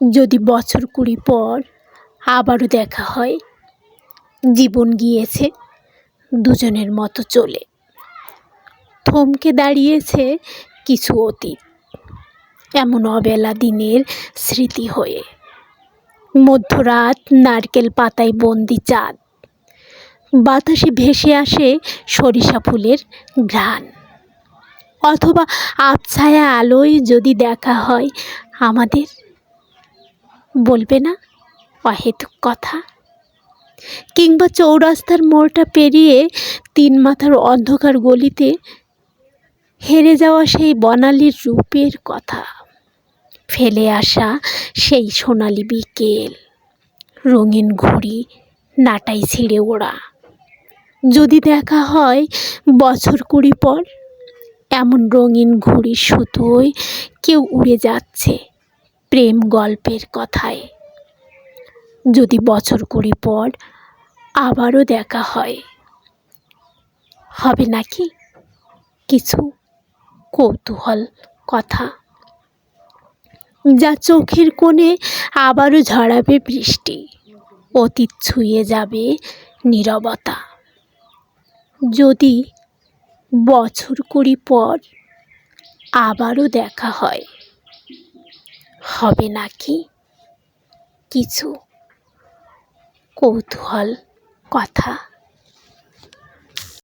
যদি বছর কুড়ি পর আবারও দেখা হয়, জীবন গিয়েছে দুজনের মতো চলে। থমকে দাঁড়িয়েছে কিছু অতীত, এমন অবেলা দিনের স্মৃতি হয়ে। মধ্যরাত নারকেল পাতায় বন্দি চাঁদ, বাতাসে ভেসে আসে সরিষা ফুলের ঘ্রাণ। অথবা আবছায়া আলোয় যদি দেখা হয় আমাদের বলবে না? অহেতুক কথা। কিংবা চৌরাস্তার মোড়টা পেরিয়ে তিন মাথার অন্ধকার গলিতে হেরে যাওয়া সেই বনালির রূপের কথা। ফেলে আসা সেই সোনালি বিকেল। রঙিন ঘুড়ি, নাটাই ছিঁড়ে ওড়া। যদি দেখা হয় বছর কুড়ি পর, এমন রঙিন ঘুড়ির সুতোয় কেউ উড়ে যাচ্ছে। প্রেম গল্পের কথায়। যদি বছর কুড়ি পর আবারও দেখা হয়, হবে নাকি কিছু কৌতূহল কথা? যা চোখের কোণে আবারও ঝরাবে বৃষ্টি, অতীত ছুঁয়ে যাবে নীরবতা। যদি বছর কুড়ি পর আবারও দেখা হয় হবে নাকি? কিছু কৌতূহল কথা।